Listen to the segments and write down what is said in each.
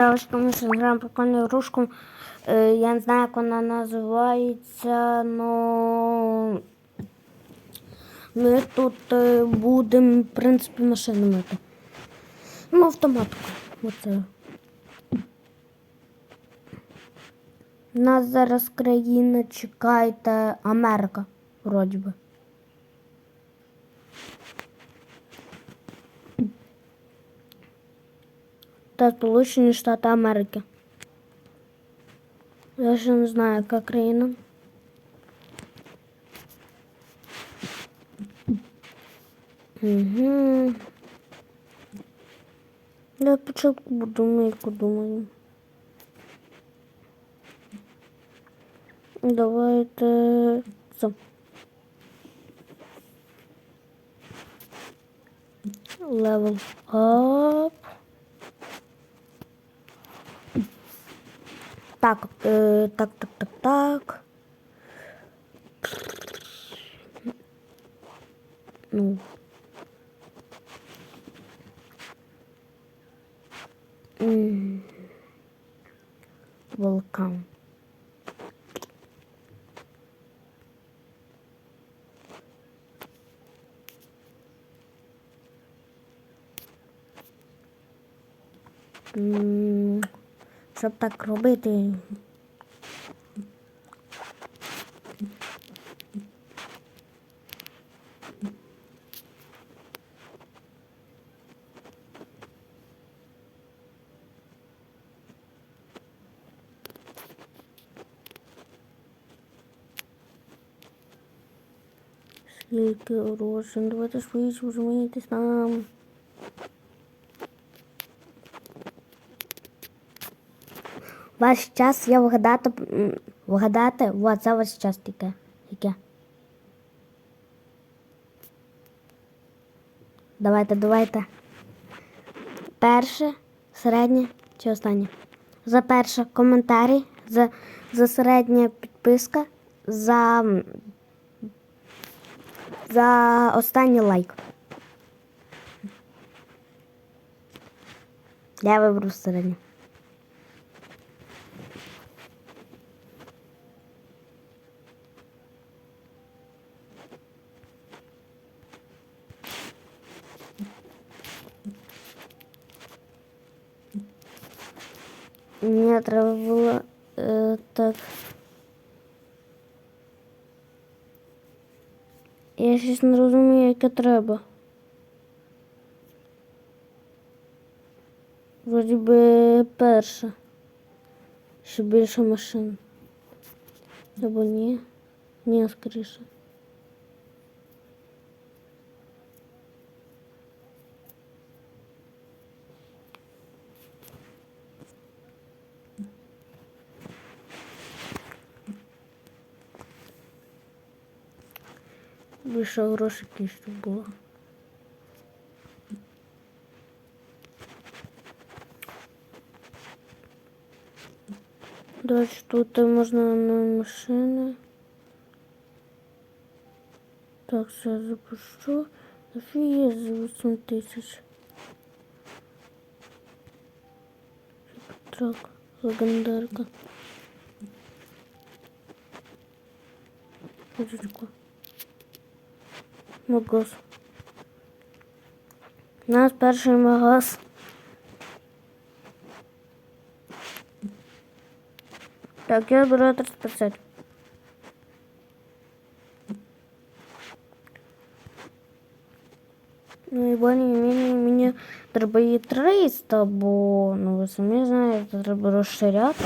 Ми граємо прикольну ігрушку. Е, Я не знаю, як вона називається, но ми тут е, будемо, в принципі, машини мити. Ну, автоматку. Оце. Нас зараз країна чекайте Америка, вроді би. Та Сполучені Штати Америки. Я ще не знаю, яка країна. Угу. Я спочатку подумаю, яку думаю. Давайте. Це. Level up. Так, е, так, так, так, так. Ну. М. Вулкан. Щоб так робити. Скільки грошей? Давайте швидше розумієтесь там. Ваш час я вгадати. Вгадати, вот це ваш час таке. Яке? Давайте, давайте. Перше, середнє чи останнє? За перше коментарі, за, за середнє підписка, за, за останній лайк. Я виберу середнє. Мені треба було е, так. Я щось не розумію, яке треба. Вроді би перше. Ще більше машин. Або ні. Ні, скоріше. Більше грошей щоб було. Далі тут можна на машини. Так, все запущу. Офігеть за 8 тисяч. Трак, легендарка. Ручку. Магаз. У нас перший магаз. Так, я беру 30%. Ну і более-менее мені треба і 300, бо, ну ви самі знаєте, треба розширяти.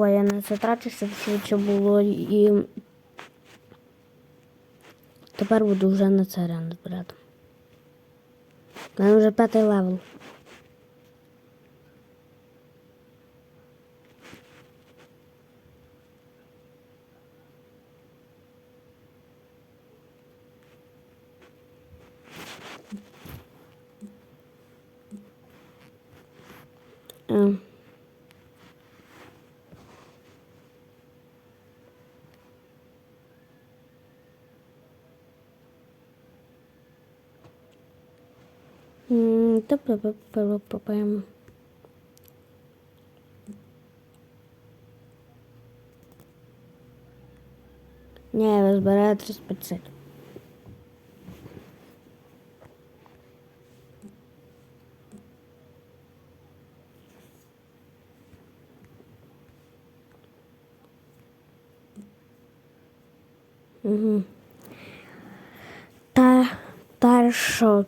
Ой, я на це трачу, щоб швидше було і тепер буду вже на це рянд збирати. У мене вже п'ятий левел. Ем. М, Та ви збираєте 35. Угу. Та, та що?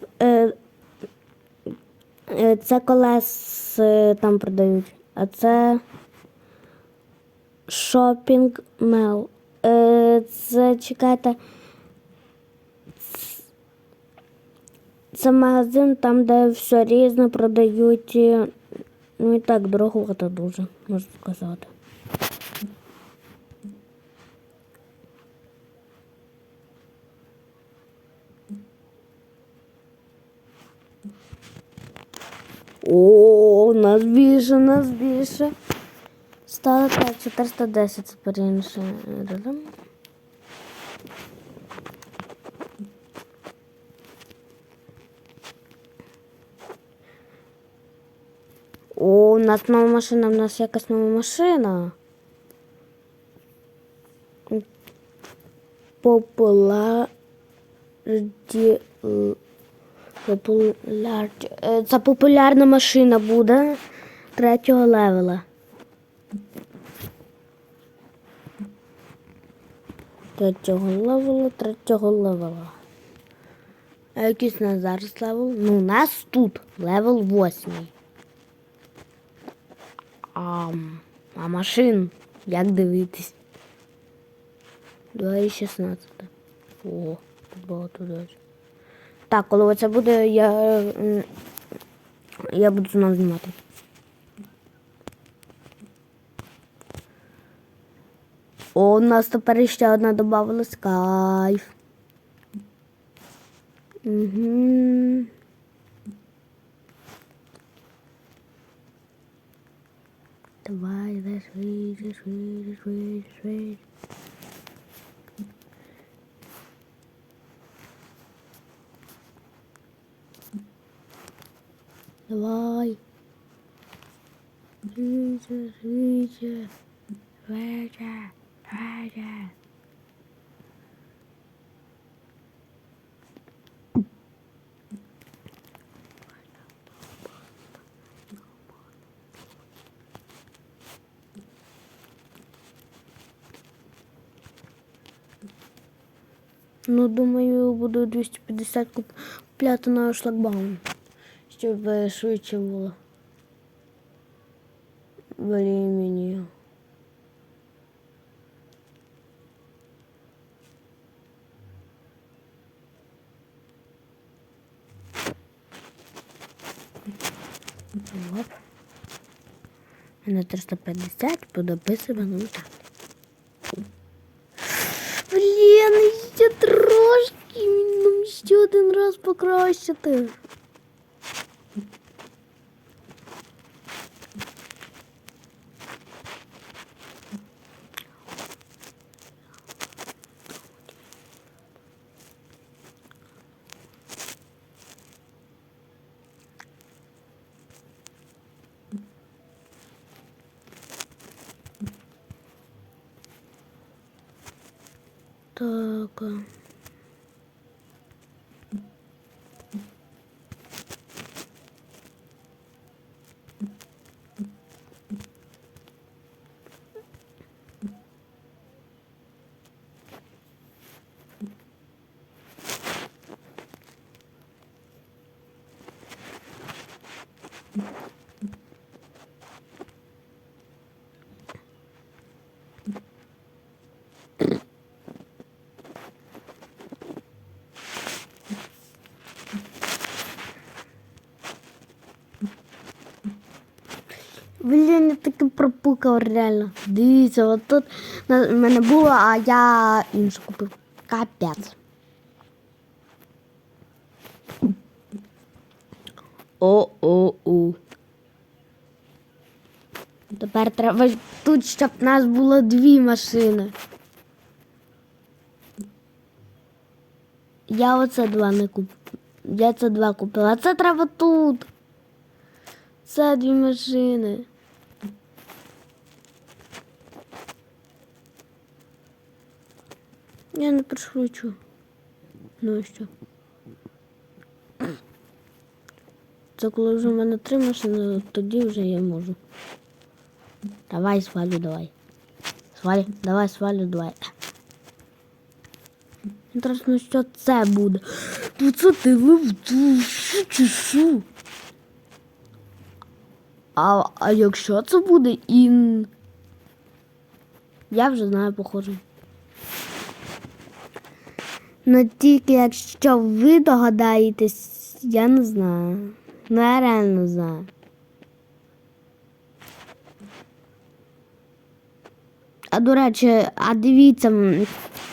Це колес е, там продають, а це шопінг мел. Е, це чекайте. Це магазин там, де все різне продають. Ну і так дорого дуже, можна сказати. О, нас більше, нас більше. Стало так, 410 тепер інше. О, у нас нова машина, у нас якась нова машина. Популярді... Популяр... е, Це популярна машина буде третього левела. Третього левела, третього левела. А якийсь у нас зараз левел? Ну, у нас тут левел восьмий. А, а машин, як дивитись? 2,16. О, тут багато далі. Так, коли це буде, я, я буду знову знімати. О, у нас тепер ще одна додавалась кайф. Угу. Давай, швидше, швидше, швидше, швидше. Давай. Швидше, швидше, швидше, швидше. Ну, думаю, буду 250 купляти на шлагбаум, щоб швидше було. Времени. На 350 подописуємо ну так. Блін, ще трошки ну, ще один раз покращити. Так. а. Блін, я таки пропукав реально. Дивіться, от тут в мене було, а я іншу купив. Капець. О-о-о. Тепер треба тут, щоб в нас було дві машини. Я оце два не куп... Я це два купила. А це треба тут. Це дві машини. Я не пришвидшу. Ну і що? Це коли вже в мене три машини, тоді вже я можу. Давай, свалю, давай. Свалю, давай, свалю, давай. Інтересно, що це буде. Ну це ти чи? А, а якщо це буде ін. Я вже знаю, похоже. Ну тільки якщо ви догадаєтесь, я не знаю. Ну я реально знаю. А до речі, а дивіться,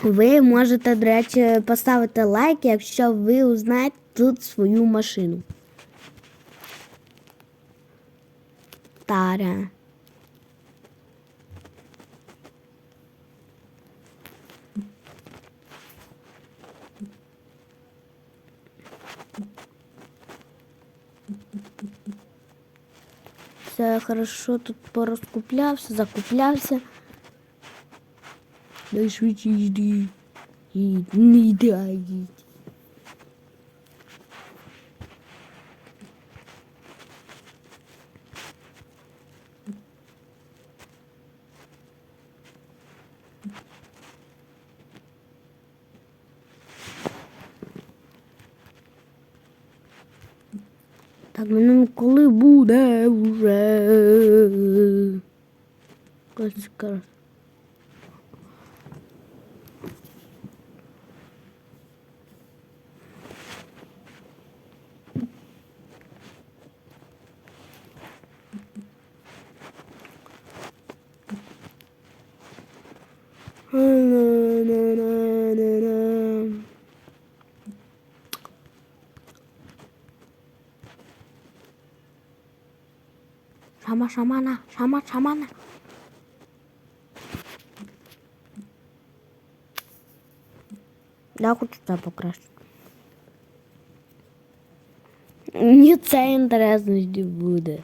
ви можете, до речі, поставити лайк, якщо ви узнаєте тут свою машину. Тара. Все хорошо, тут порозкуплявся, закуплявся. Дай швидше йди. Не йди, а. Так, ну коли буде вже. Качка. şamar şamana şamar şamana. Да, хочу туда покрасить. Мені це інтересно буде.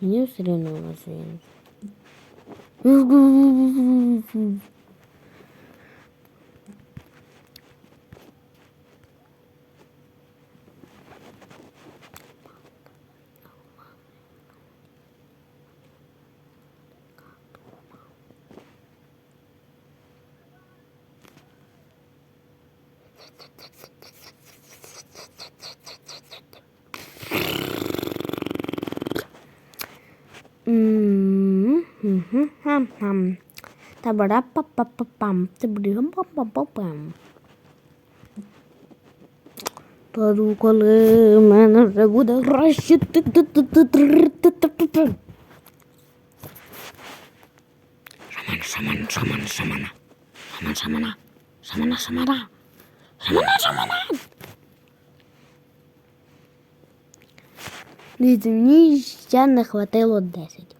Мені все одно у нас він. та бара па па па пам ты бригам пам пам пам пам Пару коли в мене вже буде краще. Шаман, шаман, шаман, шамана. Шаман, шамана. Шамана, шамана. Шамана, шамана. Дивіться, мені ще не хватило 10.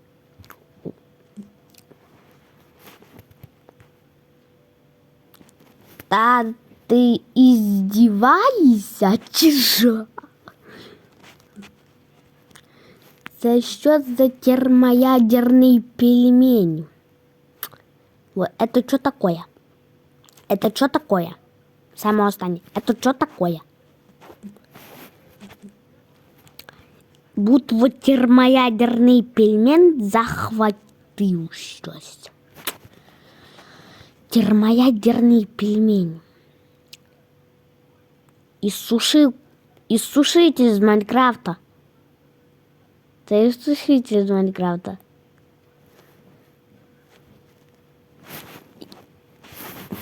Та ти іздіваєшся чи що? Це що за термоядерний пельмень? Вот, это что такое? Это что такое? Самое останнє. Это что такое? Будто термоядерний пельмен захватив щось. Термоядерний пельмень. Иссушил. Иссушитель из Майнкрафта. Це иссушитель из Майнкрафта.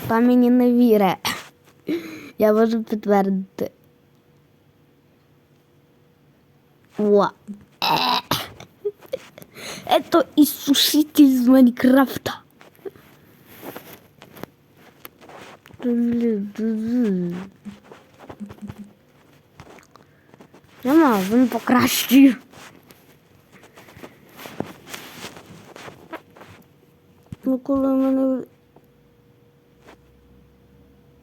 Та мені не віре. Я можу підтвердити. О. Это иссушитель из Майнкрафта. Нема, він покращив. Ну, коли в мене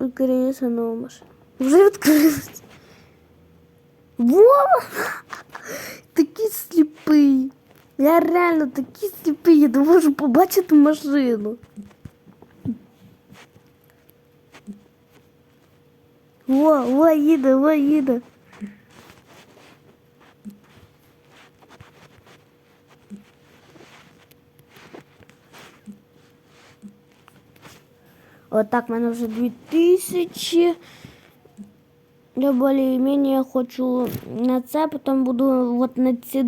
відкриється нова машина. Вже відкрилась. Вова! Такий сліпий. Я реально такий сліпий, я не можу побачити машину. Во, во, їде, во, їде. Отак, в мене вже 2000. Я более-менее хочу на це, потім буду от на ці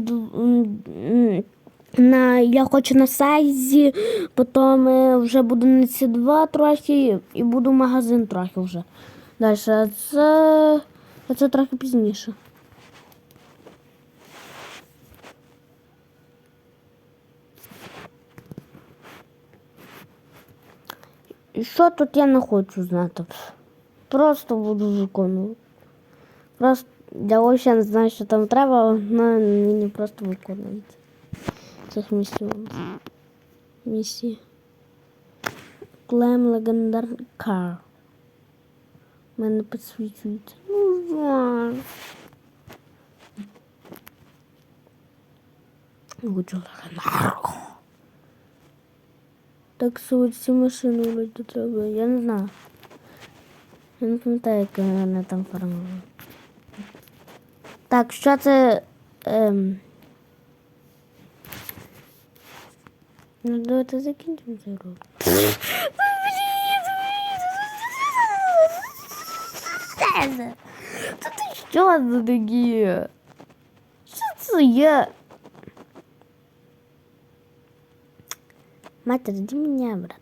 на я хочу на сайзі, потім е, вже буду на ці два трохи і буду магазин трохи вже. Далі, а це, а це трохи пізніше. І що тут я не хочу знати. Просто буду виконувати. Просто я взагалі не знаю, що там треба, але мені просто виконується. Цих місій. Місії. Клем легендарний кар. У мене підсвічується. Ну, жаль. Хочу легендарку. Так що ці машини вроді треба. Я не знаю. Я не пам'ятаю, як вони там формували. Так, що це. Ем... Ну, давайте закінчимо цей урок. лезет? Да ты что за такие? Что я? Мать, жди меня обратно.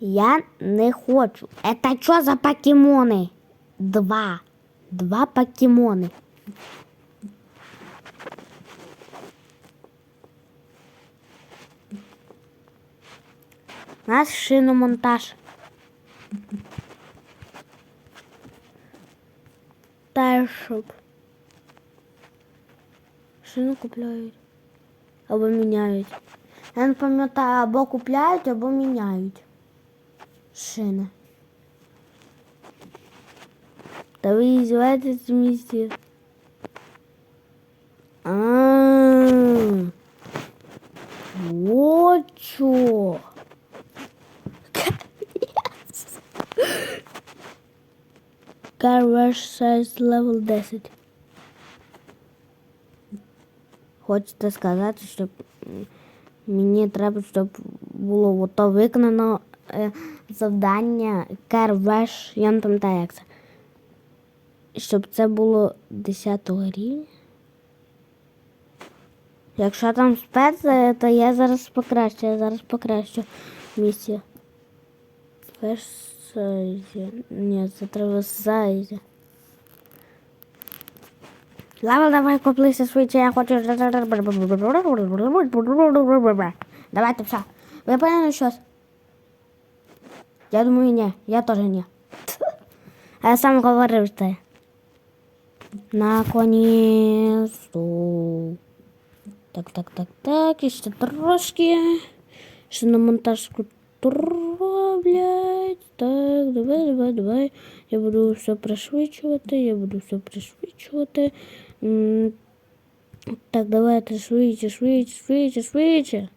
Я не хочу. Это что за покемоны? Два. Два покемоны. Наш шиномонтаж. Тайшоп. Шину купляють. Або міняють. Я не пам'ятаю, або купляють, або міняють. Шини. Та ви іздіваєтесь в місті. А. Вот чо. Car Wash Size Level 10. Хочете сказати, щоб мені треба, щоб було ото виконано е, завдання Car Wash, я не пам'ятаю, як це. Щоб це було 10 рівня. Якщо там спец, е, то я зараз покращу, я зараз покращу місію. First size. Ні, це треба size. Лава, давай коплися швидше, я хочу. Давайте все. Ви поняли щось? Я думаю, ні. Я теж ні. А я сам говорив це. Наконец-то. Так, так, так, так. І ще трошки. Ще на монтажку роблять. Так, давай, давай, давай. Я буду все пришвидшувати, я буду все пришвидшувати. Так, давайте швидше, швидше, швидше, швидше.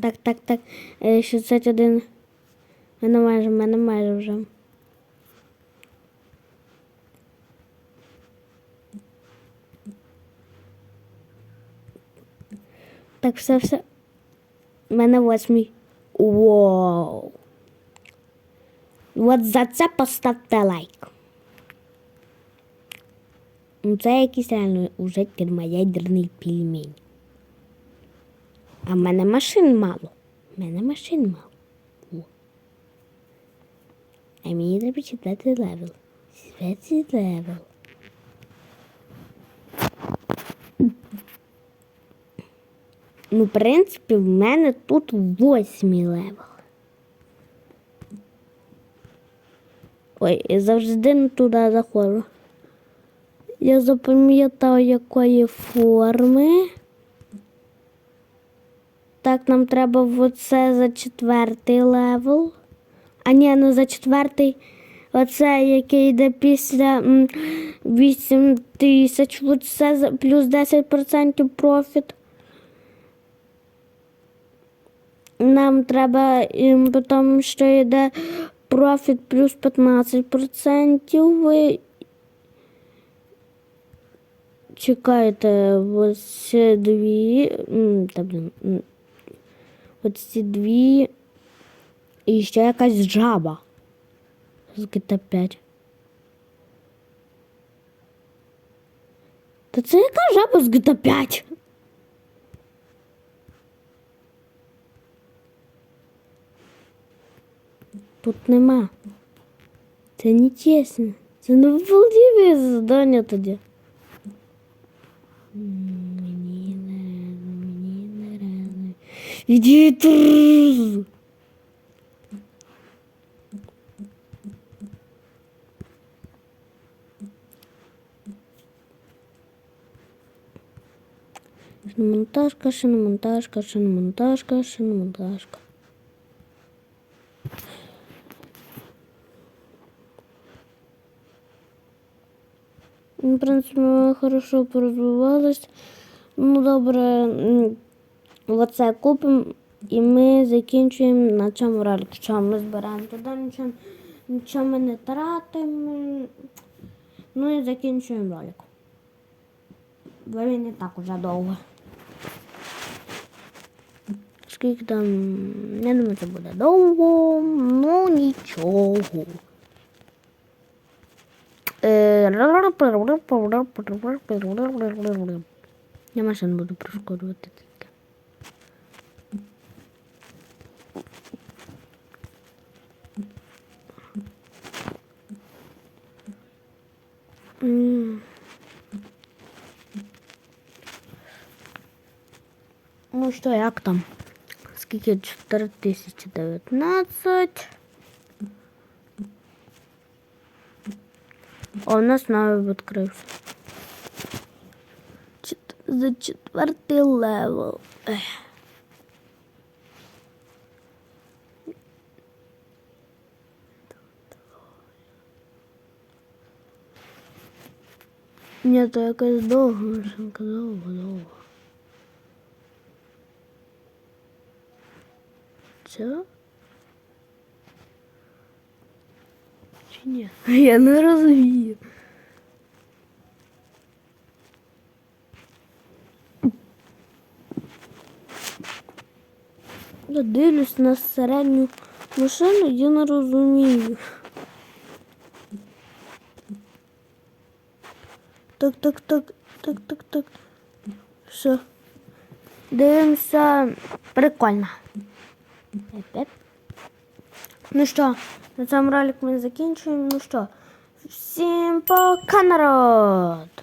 Так, так, так. Е, 61. В Мене майже, мене майже вже. Так, все, все. У мене восьмий. Вау. От за це поставте лайк. Ну, це якийсь реально уже термоядерний пельмень. А в мене машин мало. В мене машин мало. О. А мені треба читати левел. Святий левел. Ну, в принципі, в мене тут восьмий левел. Ой, я завжди не туди заходжу. Я запам'ятав, якої форми. Так, нам треба оце за четвертий левел. А ні, ну за четвертий. Оце, який йде після м, 8 тисяч, оце плюс 10% профіт. Нам треба ем, потім ще йде профіт плюс 15%. Ви... Чекайте, ось дві. Та, блін, ось ці дві. І ще якась жаба. З GTA 5. Та це яка жаба з GTA 5? Тут нема. Це не чесно. Це не виправдиве завдання тоді. М, Мені не рано, мені не рано. Іди тут. Шиномонтажка, шиномонтажка, шиномонтажка, шиномонтажка. В принципі, ми хорошо порозвивались. Ну, добре, оце купимо і ми закінчуємо на цьому ролику. Що ми збираємо туди, нічого, нічого ми не тратимо. Ну і закінчуємо ролик. Бо він не так уже довго. Скільки там, я думаю, це буде довго, ну нічого. Nie ma sensu do proszkodu tytyka. Mm. Ну что, як там? Скільки 4019. О, у нас новий відкрився. Чет- За четвертий левел. Ех. Ні, то якась довга машинка, довго, довго. Це? Ні? Я не розумію. Я дивлюсь на середню машину, я не розумію. Так, так, так, так, так, так. Все. Дивимося. Прикольно. Еп-еп. Ну що, на цьому ролик ми закінчуємо. Ну що, всім пока, народ!